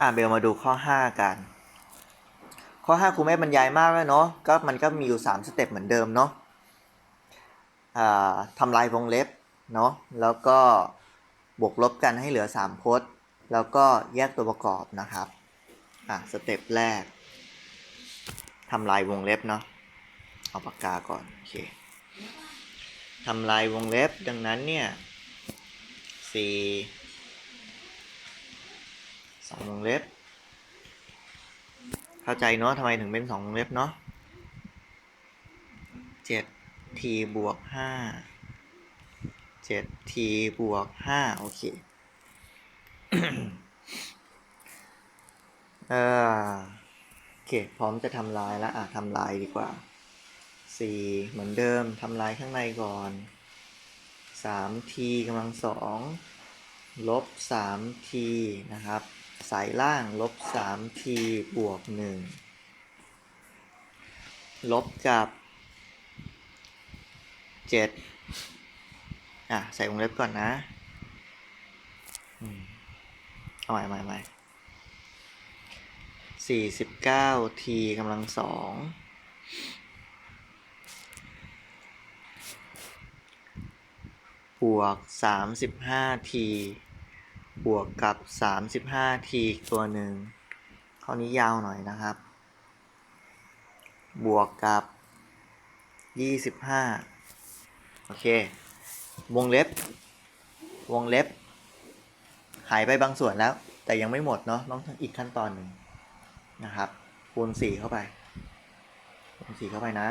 อ่าเบลมาดูข้อ 5 กัน ข้อ 5ครูไม่บรรยายมากแล้วเนาะก็มันก็มีอยู่ 3 สเต็ปเหมือนเดิมเนาะอ่าทำลายวงเล็บเนาะแล้วก็บวกลบกันให้เหลือ 3 พจน์ แล้วก็แยกตัวประกอบนะครับอะสเต็ปแรกทำลายวงเล็บเนาะเอาปากกาก่อนโอเคทำลายวงเล็บดังนั้นเนี่ยสี่ สองวงเล็บ เข้าใจเนาะทำไมถึงเป็นสองวงเล็บเนาะเจ็ดทีบวกห้าเจ็ดทีบวกห้าโอเคเออโอเค พร้อมจะทำลายแล้วอะทำลายดีกว่าสี่เหมือนเดิมทำลายข้างในก่อนสามทีกำลังสองลบสามทีนะครับ สายล่างลบสามทีบวกหนึ่งลบกับเจ็ดอะ ใส่วงเล็บก่อนนะอเอาใหม่ใหม่ใหม่สี่สิบเก้าทีกำลังสองบวกสามสิบห้าที บวกกับ 35ทีอีกตัวหนึ่งข้อนี้ยาวหน่อยนะครับ บวกกับ 25 โอเค วงเล็บ วงเล็บ หายไปบางส่วนแล้ว แต่ยังไม่หมดเนาะต้องอีกขั้นตอนหนึ่งนะครับ คูณ 4 เข้าไป คูณ 4 เข้าไปนะ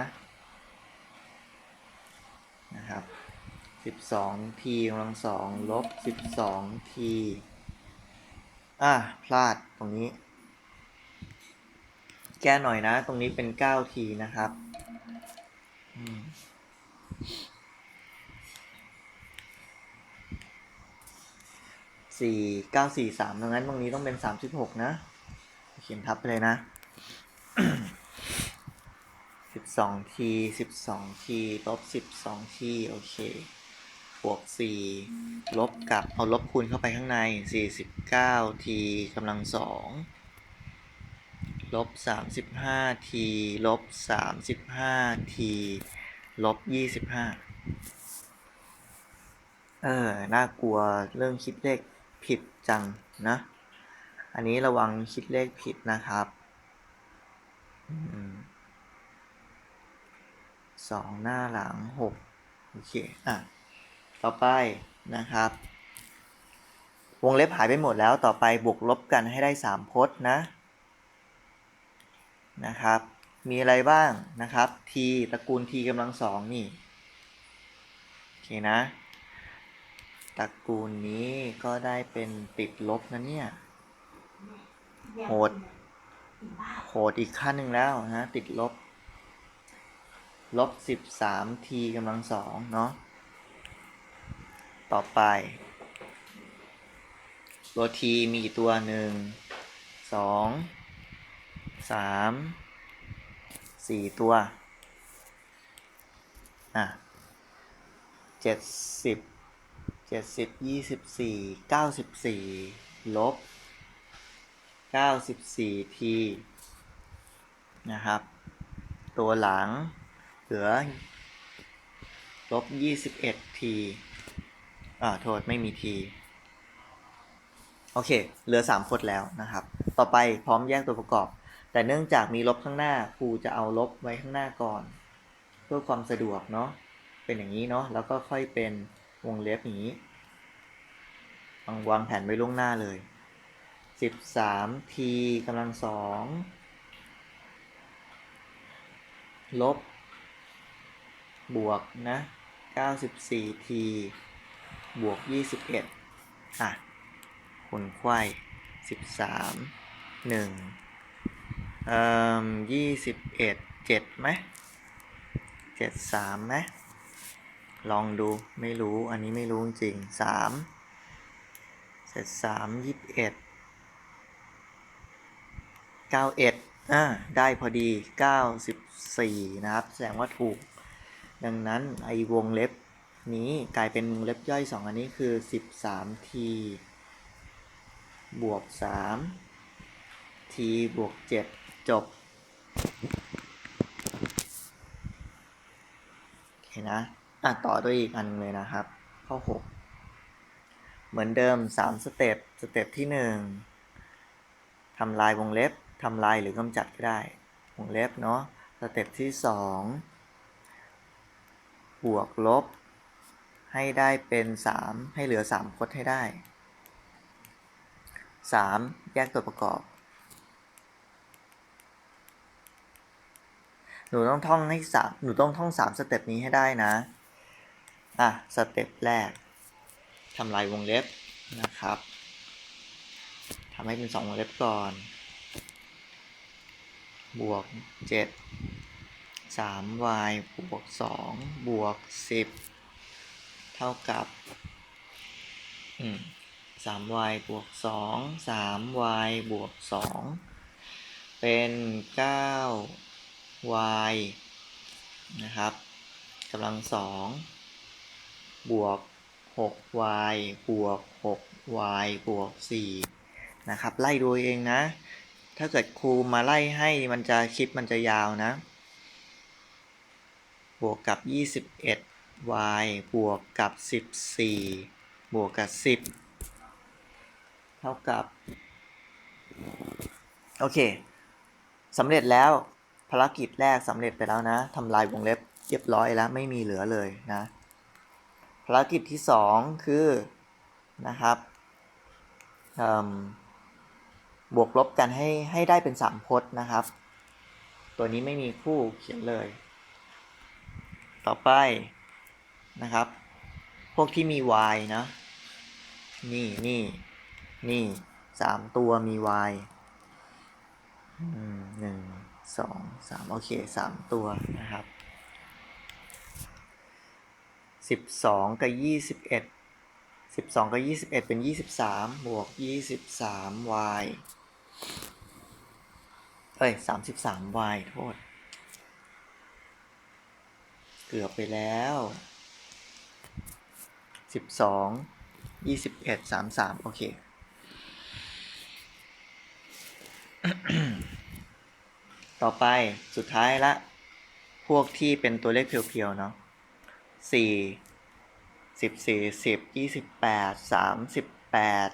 นะครับ 12ทีกำลังสองลบ 12ทีอะ พลาดตรงนี้ แก้หน่อยนะ ตรงนี้เป็น9ทีนะครับสี่เก้าสี่สามดังนั้นตรงนี้ต้องเป็นสามสิบหกนะ เขียนทับไปเลยนะสิบสองทีสิบสองทีลบสิบสองทีโอเค บวกสี่ลบกับเอาลบคูณเข้าไปข้างในสี่สิบเก้าทีกำลังสองลบสามสิบห้าทีลบสามสิบห้าทีลบยี่สิบห้าเออ น่ากลัวเรื่องคิดเลขผิดจังนะ อันนี้ระวังคิดเลขผิดนะครับสองหน้าหลังหกโอเค อะ ต่อไปนะครับ วงเล็บหายไปหมดแล้วต่อไปบวกลบกันให้ได้ 3 พจน์นะนะครับ มีอะไรบ้างนะครับ t ตระกูล t กำลังสองนี่โอเคนะ ตระกูลนี้ก็ได้เป็นติดลบนะเนี่ยโหดโหดอีกขั้นหนึ่งแล้วนะติดลบ ลบ 13 t กำลังสองเนาะ ต่อไปตัว t มีกี่ตัวหนึ่งสองสามสี่ตัวอะเจ็ดสิบเจ็ดสิบยี่สิบสี่เก้าสิบสี่ลบเก้าสิบสี่ทีนะครับ ตัวหลังเหลือลบยี่สิบเอ็ดที อ่าโทษไม่มีทีโอเค เหลือ3พจน์แล้วนะครับ ต่อไปพร้อมแยกตัวประกอบ แต่เนื่องจากมีลบข้างหน้าครูจะเอาลบไว้ข้างหน้าก่อน เพื่อความสะดวกเนาะเป็นอย่างนี้เนาะแล้วก็ค่อยเป็นวงเล็บอย่างนี้วางวางแผนไว้ล่วงหน้าเลย 13ทีกำลังสองลบบวกนะ 94ที บวก 21 อะคูณไขว้13 1เอ่อ21 7ไหม73ไหมลองดูไม่รู้อันนี้ไม่รู้จริง 3 เสร็จ 3 21 91อ่าได้พอดี 94 นะครับ แสดงว่าถูก ดังนั้นไอวงเล็บ นี้กลายเป็นวงเล็บย่อย 2 อันนี้คือ 13ทีบวก 3 t บวกเจ็ดจบ โอเคนะอะต่อด้วยอีกอันเลยนะครับ ข้อ 6 เหมือนเดิม 3 สเต็ป สเต็ปที่ 1ทำลายวงเล็บทำลายหรือกำจัดก็ได้ วงเล็บเนาะ สเต็ปที่ 2 บวกลบ ให้ได้เป็น 3 ให้เหลือ 3 คดให้ได้ 3 แยกตัวประกอบ หนูต้องท่องให้สามหนูต้องท่องสามสเต็ปนี้ให้ได้นะ อะ สเต็ปแรกทำลายวงเล็บนะครับทำให้เป็นสองวงเล็บก่อน บวกเจ็ดสาม y บวกสองบวกสิบ เท่ากับอืมสาม y บวกสองสาม y บวกสองเป็นเก้า y นะครับกำลังสองบวก 6y บวก 6y บวก 4 นะครับ ไล่ดูเองนะ ถ้าเกิดครูมาไล่ให้มันจะคลิปมันจะยาวนะ บวกกับ y บวกกับ 14 บวกกับ 10 เท่ากับ โอเคสำเร็จแล้วภารกิจแรกสำเร็จไปแล้วนะทำลายวงเล็บเรียบร้อยแล้วไม่มีเหลือเลยนะภารกิจที่สองคือนะครับบวกลบกันให้ให้ได้เป็นสามพจน์นะครับ ตัวนี้ไม่มีคู่เขียนเลย ต่อไป นะครับ พวกที่มี y นะ นี่นี่นี่สามตัวมี y หนึ่งสองสามโอเคสามตัวนะครับสิบสองกับยี่สิบเอ็ดสิบสองกับยี่สิบเอ็ดเป็นยี่สิบสามบวกยี่สิบสาม y เอ้ยสามสิบสาม y โทษ เกือบไปแล้ว สิบสองยี่สิบเอ็ดสามสามโอเค ต่อไปสุดท้ายละ พวกที่เป็นตัวเลขเพียวๆ เนาะสี่สิบสี่สิบยี่สิบแปดสามสิบแปด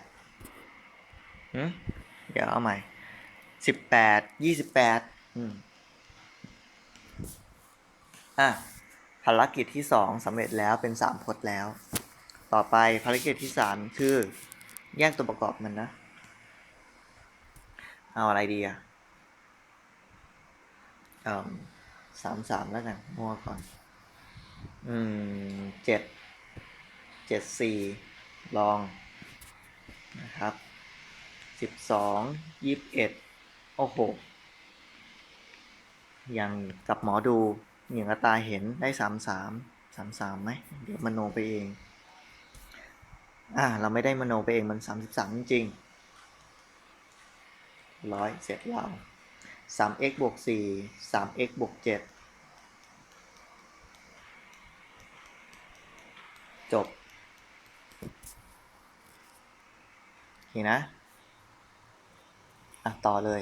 เดี๋ยวเอาใหม่สิบแปดยี่สิบแปดอะภารกิจที่สองสำเร็จแล้วเป็นสามพจน์แล้ว ต่อไปภารกิจที่สามคือ แยกตัวประกอบมันนะ เอาอะไรดีอะเออสามสามแล้วกันมัวก่อน อืมเจ็ดเจ็ดสี่ลองนะครับสิบสองยี่สิบเอ็ดโอ้โห อย่างกับหมอดูอย่างกตาเห็นได้สามสามสามสามไหมเดี๋ยวมโนไปเอง อ่า เราไม่ได้มโนไปเองมันสามสิบสามจริงร้อยเสร็จแล้วสาม x บวกสี่สาม x บวกเจ็ดจบโอเคนะ อะ ต่อเลย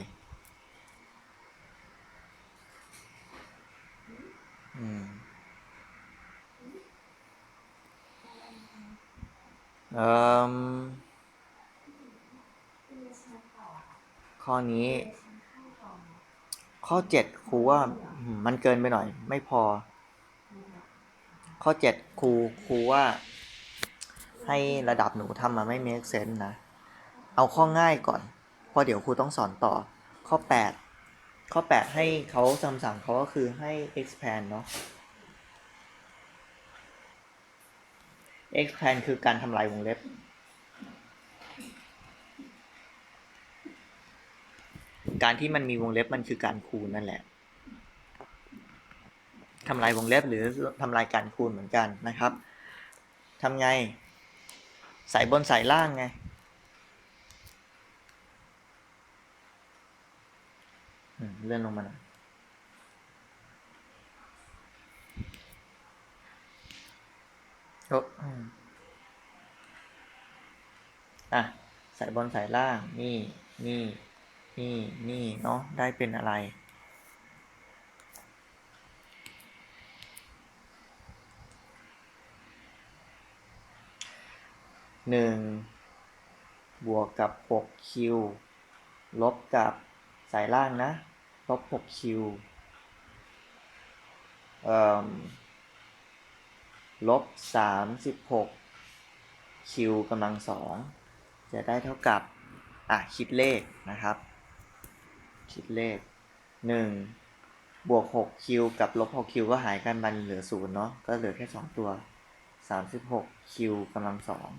อืมเอ่อ ข้อนี้ ข้อเจ็ดครูว่ามันเกินไปหน่อย ไม่พอ ข้อเจ็ดครูครูว่า ให้ระดับหนูทำมาไม่ make sense นะ เอาข้อง่ายก่อน เพราะเดี๋ยวครูต้องสอนต่อ ข้อแปดข้อแปดให้เขาคำสั่งเขาก็คือให้ expand เนาะ expand คือการทำลายวงเล็บ การที่มันมีวงเล็บมันคือการคูณนั่นแหละทำลายวงเล็บหรือทำลายการคูณเหมือนกันนะครับทำไงใส่บนใส่ล่างไงเลื่อนลงมาหน่อย อ้อะใส่บนใส่ล่าง นี่นี่นี่นี่เนาะได้เป็นอะไร หนึ่ง บวกกับหกคิวลบกับสายล่างนะ ลบหกคิวเอ่อ ลบสามสิบหกคิวกำลังสองจะได้เท่ากับ อะ คิดเลขนะครับ คิดเลขหนึ่งบวกหกคิวกับลบหกคิวก็หายกันมันเหลือศูนย์เนาะก็เหลือแค่สองตัวสามสิบหกคิวกำลังสอง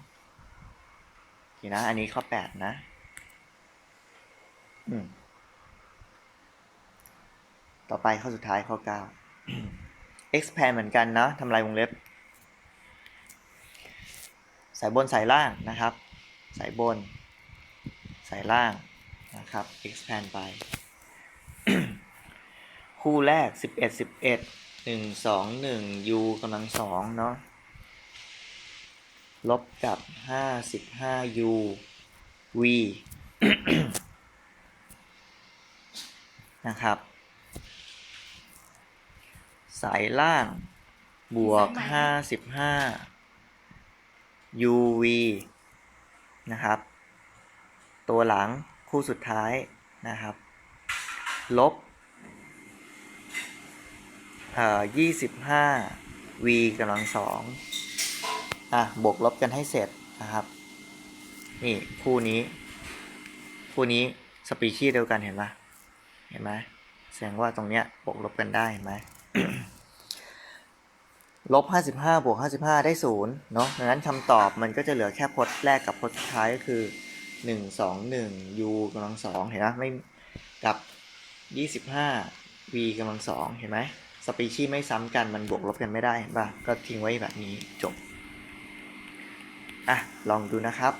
โอเคนะ อันนี้ข้อแปดนะ อืม ต่อไปข้อสุดท้ายข้อเก้า expand เหมือนกันนะทำลายวงเล็บ สายบนสายล่างนะครับ สายบน สายล่างนะครับ expand ไป คู่แรก 11 11 1 2 1 u กำลังสองเนาะลบกับ 55 u v นะครับ สายล่างบวก 55 uv นะครับ ตัวหลังคู่สุดท้ายนะครับ ลบเอ่อ25 v กำลังสองอะ บวกลบกันให้เสร็จนะครับ นี่คู่นี้ คู่นี้สปีชีส์เดียวกันเห็นปะเห็นไหมแสดงว่าตรงเนี้ยบวกลบกันได้เห็นไหม ลบ55บวก55 ได้0เนาะดังนั้นคำตอบมันก็จะเหลือแค่พจน์แรกกับพจน์สุดท้ายก็คือ 1 2 1 u กำลังสองเห็นไหมไม่กับ 25 v กำลังสองเห็นไหมสปีชีส์ไม่ซ้ำกันมันบวกลบกันไม่ได้เห็นป่ะก็ทิ้งไว้แบบนี้จบอะลองดูนะครับ